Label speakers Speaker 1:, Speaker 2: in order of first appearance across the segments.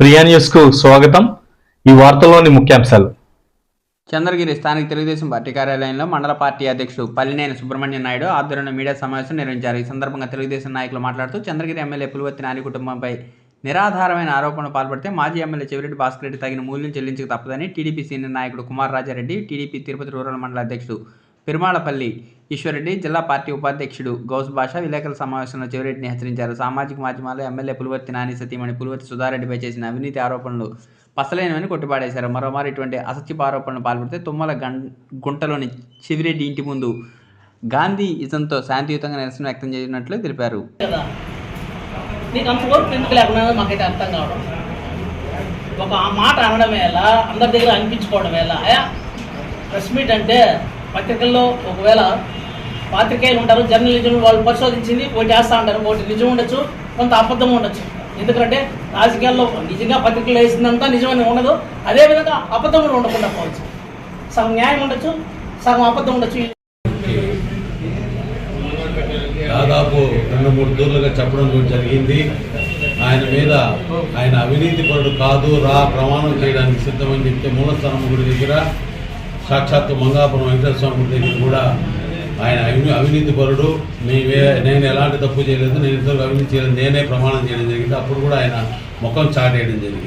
Speaker 1: ప్రియా న్యూస్కు స్వాగతం ఈ వార్తల్లోని ముఖ్యాంశాలు.
Speaker 2: చంద్రగిరి స్థానిక తెలుగుదేశం పార్టీ కార్యాలయంలో మండల పార్టీ అధ్యక్షుడు పల్లినేని సుబ్రహ్మణ్యం నాయుడు ఆధ్వర్యంలో మీడియా సమావేశం నిర్వహించారు. ఈ సందర్భంగా తెలుగుదేశం నాయకులు మాట్లాడుతూ చంద్రగిరి ఎమ్మెల్యే పులివత్తి నాని కుటుంబంపై నిరాధారమైన ఆరోపణలు పాల్పడితే మాజీ ఎమ్మెల్యే చెవిరెడ్డి భాస్కర్ రెడ్డి తగిన మూల్యం చెల్లించక తప్పదని టీడీపీ సీనియర్ నాయకుడు కుమార్ రాజారెడ్డి టీడీపీ తిరుపతి రూరల్ మండల అధ్యక్షుడు పెరుమాళపల్లి ఈశ్వరెడ్డి జిల్లా పార్టీ ఉపాధ్యక్షుడు గౌస్ భాష విలేకరుల సమావేశంలో చెవిరెడ్డిని హెచ్చరించారు. సామాజిక మాధ్యమాల్లో ఎమ్మెల్యే పులివర్తి నాని సతీమణి పులివర్తి సుధారెడ్డిపై చేసిన అవినీతి ఆరోపణలు పసలేనివని కొట్టిపాడేశారు. మరోమారు ఇటువంటి అసత్యపు ఆరోపణలు పాల్పడితే తుమ్మల గం గుంటలోని చివిరెడ్డి ఇంటి ముందు గాంధీ ఇజంతో శాంతియుతంగా నిరసన వ్యక్తం చేసినట్లు తెలిపారు.
Speaker 3: ఒక మాట అనడం ఎలా అందరి దగ్గర అనిపించుకోవడం ఎలా ప్రెస్ మీట్ అంటే పత్రికల్లో ఒకవేళ పాత్రికేయులు ఉంటారు జర్నలిజం వాళ్ళు పరిశోధించింది ఒకటి వేస్తూ ఉంటారు ఒకటి నిజం ఉండొచ్చు కొంత అబద్ధం ఉండొచ్చు. ఎందుకంటే రాజకీయాల్లో నిజంగా పత్రికలు వేసిందంతా నిజమని ఉండదు. అదేవిధంగా అబద్ధం కూడా ఉండకుండా పోవచ్చు. సగం న్యాయం ఉండొచ్చు సగం అబద్ధం ఉండొచ్చు.
Speaker 4: దాదాపు రెండు మూడు తూర్లుగా చెప్పడం జరిగింది. ఆయన మీద ఆయన అవినీతి పరుడు కాదు రా ప్రమాణం చేయడానికి సిద్ధమని చెప్తే మూలస్థానం గుడి దగ్గర సాక్షాత్తు మంగాపురం వెంకటేశ్వర స్వామి దగ్గర కూడా ఆయన అవి అవినీతి పరుడు. నీవే నేను ఎలాంటి తప్పు చేయలేదు. నేను ఇద్దరు అవినీతి చేయలేదు. నేనే ప్రమాణం చేయడం జరిగింది. అప్పుడు కూడా ఆయన ముఖం చాటేయడం జరిగింది.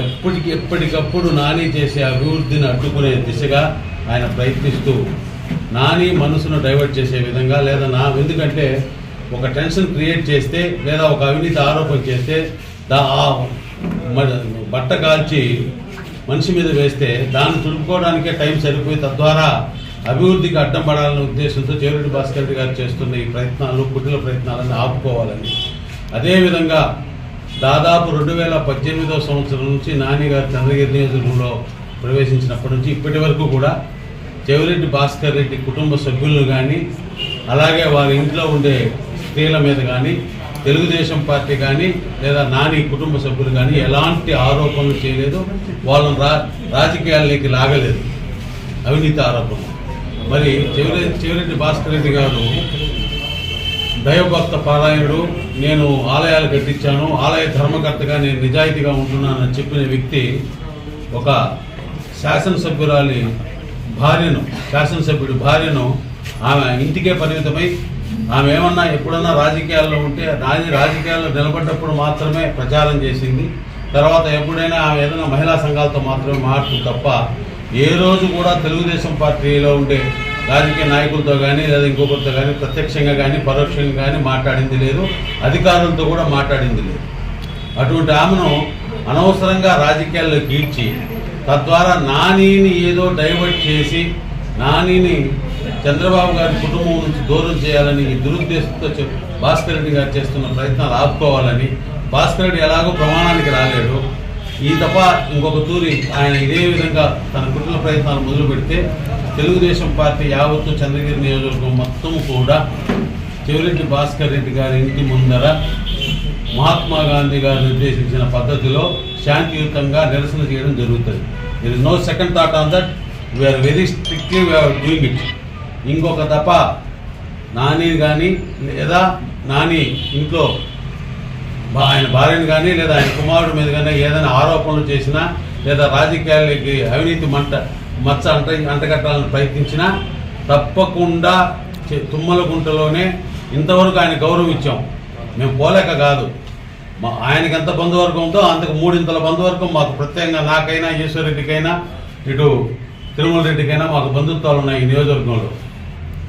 Speaker 4: ఎప్పటికి ఎప్పటికప్పుడు నాని చేసే అభివృద్ధిని అడ్డుకునే దిశగా ఆయన ప్రయత్నిస్తూ నాని మనసును డైవర్ట్ చేసే విధంగా లేదా నా ఎందుకంటే ఒక టెన్షన్ క్రియేట్ చేస్తే లేదా ఒక అవినీతి ఆరోపణ చేస్తే దా బట్ట కాల్చి మనిషి మీద వేస్తే దాన్ని తుడుపుకోవడానికే టైం సరిపోయి తద్వారా అభివృద్ధికి అడ్డం పడాలనే ఉద్దేశంతో చెవిరెడ్డి భాస్కర్ రెడ్డి గారు చేస్తున్న ఈ ప్రయత్నాలు కుటిల ప్రయత్నాలను ఆపుకోవాలని. అదేవిధంగా దాదాపు రెండు వేల పద్దెనిమిదవ సంవత్సరం నుంచి నాని గారు చంద్రగిరి నియోజకవర్గంలో ప్రవేశించినప్పటి నుంచి ఇప్పటి వరకు కూడా చెవిరెడ్డి భాస్కర్ రెడ్డి కుటుంబ సభ్యులను కానీ అలాగే వారి ఇంట్లో ఉండే స్త్రీల మీద కానీ తెలుగుదేశం పార్టీ కానీ లేదా నాని కుటుంబ సభ్యులు కానీ ఎలాంటి ఆరోపణలు చేయలేదు. వాళ్ళని రా రాజకీయాల్లోకి లాగలేదు. అవినీతి ఆరోపణలు. మరి చివరి చివరెడ్డి భాస్కర్ రెడ్డి గారు దైవభక్త పారాయణుడు నేను ఆలయాలు కట్టించాను ఆలయ ధర్మకర్తగా నేను నిజాయితీగా ఉంటున్నానని చెప్పిన వ్యక్తి ఒక శాసనసభ్యురాలి భార్యను శాసనసభ్యుడి భార్యను ఆమె ఇంటికే పరిమితమై ఆమె ఏమన్నా ఎప్పుడన్నా రాజకీయాల్లో ఉంటే దాని రాజకీయాల్లో నిలబడ్డప్పుడు మాత్రమే ప్రచారం చేసింది. తర్వాత ఎప్పుడైనా ఆమె ఏదైనా మహిళా సంఘాలతో మాత్రమే మాట్లాడుతుంది తప్ప ఏ రోజు కూడా తెలుగుదేశం పార్టీలో ఉండే రాజకీయ నాయకులతో కానీ లేదా ఇంకొకరితో కానీ ప్రత్యక్షంగా కానీ పరోక్షంగా కానీ మాట్లాడింది లేదు. అధికారులతో కూడా మాట్లాడింది లేదు. అటువంటి ఆమెను అనవసరంగా రాజకీయాల్లో కీడ్చి తద్వారా నానిని ఏదో డైవర్ట్ చేసి నానిని చంద్రబాబు గారి కుటుంబం నుంచి దూరం చేయాలని ఈ దురుద్దేశంతో భాస్కర్ రెడ్డి గారు చేస్తున్న ప్రయత్నాలు ఆపుకోవాలని భాస్కర్ రెడ్డి ఎలాగో ప్రమాణానికి రాలేడు. ఈ తప్ప ఇంకొక తూరి ఆయన ఇదే విధంగా తన కుటుంబ ప్రయత్నాలు మొదలు పెడితే తెలుగుదేశం పార్టీ యావత్తు చంద్రగిరి నియోజకవర్గం మొత్తం కూడా చెవిరెడ్డి భాస్కర్ రెడ్డి గారి ఇంటి ముందర మహాత్మా గాంధీ గారు నిర్దేశించిన పద్ధతిలో శాంతియుతంగా నిరసన చేయడం జరుగుతుంది. It is no second thought on that we are very strictly we are doing it ఇంకొక తప్ప నాని కానీ లేదా నాని ఇంట్లో బా- ఆయన భార్యను కానీ లేదా ఆయన కుమారుడి మీద కానీ ఏదైనా ఆరోపణలు చేసినా లేదా రాజకీయాలకి అవినీతి మంట మచ్చ అంట అంటగట్టాలని ప్రయత్నించినా తప్పకుండా తుమ్మల గుంటలోనే ఇంతవరకు ఆయన గౌరవం ఇచ్చాం. మేము పోలేక కాదు. మా ఆయనకి ఎంత బంధువర్గం ఉందో అంతకు మూడింతల బంధువర్గం మాకు ప్రత్యేకంగా నాకైనా ఈశ్వరరెడ్డికైనా ఇటు తిరుమల రెడ్డికైనా మాకు బంధుత్వాలు ఉన్నాయి ఈ నియోజకవర్గంలో.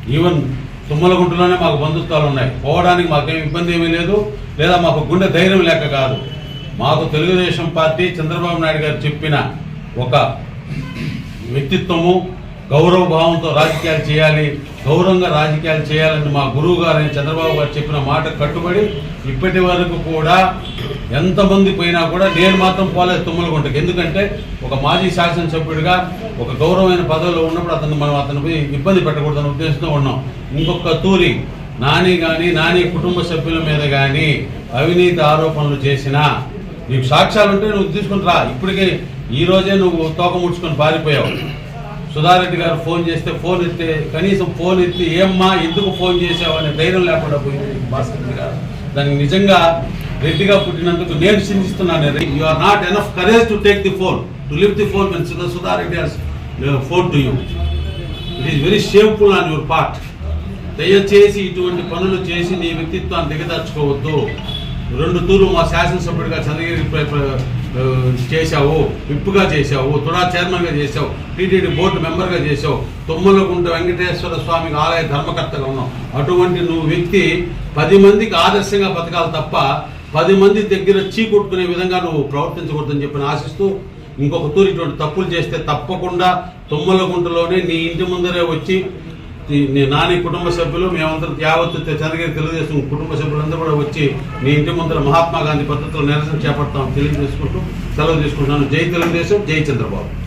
Speaker 4: ఈవెన్ తుమ్మలగుంటలోనే మాకు బంధుత్వాలు ఉన్నాయి. పోవడానికి మాకేం ఇబ్బంది ఏమీ లేదు. లేదా మాకు గుండె ధైర్యం లేక కాదు. మాకు తెలుగుదేశం పార్టీ చంద్రబాబు నాయుడు గారు చెప్పిన ఒక వ్యక్తిత్వము గౌరవ భావంతో రాజకీయాలు చేయాలి గౌరవంగా రాజకీయాలు చేయాలని మా గురువు గారు చంద్రబాబు గారు చెప్పిన మాట కట్టుబడి ఇప్పటి వరకు కూడా ఎంతమంది పోయినా కూడా నేను మాత్రం పోలేదు తుమ్మలగుంటకి. ఎందుకంటే ఒక మాజీ శాసనసభ్యుడిగా ఒక గౌరవమైన పదవిలో ఉన్నప్పుడు అతను మనం అతను పోయి ఇబ్బంది పెట్టకూడదని ఉద్దేశంతో ఉన్నాం. ఇంకొక తూరి నాని కానీ నాని కుటుంబ సభ్యుల మీద కానీ అవినీతి ఆరోపణలు చేసినా నీకు సాక్ష్యాలు ఉంటే నువ్వు తీసుకుని రా. ఇప్పటికే ఈ రోజే నువ్వు తోక ముడుచుకొని పారిపోయావు. సుధారెడ్డి గారు ఫోన్ చేస్తే ఫోన్ ఎత్తే కనీసం ఫోన్ ఎత్తి ఏమ్మా ఎందుకు ఫోన్ చేసావు అనే ధైర్యం లేకుండా పోయింది భాస్కర్ రెడ్డి గారు. దానికి నిజంగా రెడ్డిగా పుట్టినందుకు నేను చింతిస్తున్నాను. You are not enough courage to take the phone to leave the phone when Sudhareddy has phone to you it is very shameful on your part దయచేసి ఇటువంటి పనులు చేసి నీ వ్యక్తిత్వాన్ని దిగదార్చుకోవద్దు రెండు తూర్లు మా శాసనసభ్యుడిగా చంద్రగిరి చేశావు విప్పుగా చేశావు తుడా చైర్మన్గా చేశావు టీటీడీ బోర్డు మెంబర్గా చేశావు తుమ్మలగుంట వెంకటేశ్వర స్వామికి ఆలయ ధర్మకర్తగా ఉన్నావు. అటువంటి నువ్వు వ్యక్తి పది మందికి ఆదర్శంగా బతకాలి తప్ప పది మంది దగ్గర చీకొట్టుకునే విధంగా నువ్వు ప్రవర్తించకూడదని చెప్పి ఆశిస్తూ ఇంకొక తూరు ఇటువంటి తప్పులు చేస్తే తప్పకుండా తుమ్మలగుంటలోనే నీ ఇంటి ముందరే వచ్చి నాని కుటుంబ సభ్యులు మేమందరం యావత్తు చంద్రగిరి తెలుగుదేశం కుటుంబ సభ్యులందరూ కూడా వచ్చి మీ ఇంటి ముందర మహాత్మా గాంధీ పద్ధతిలో నిరసన చేపడతాం తెలియజేసుకుంటూ సెలవు తీసుకుంటున్నాను. జై తెలుగుదేశం జై చంద్రబాబు.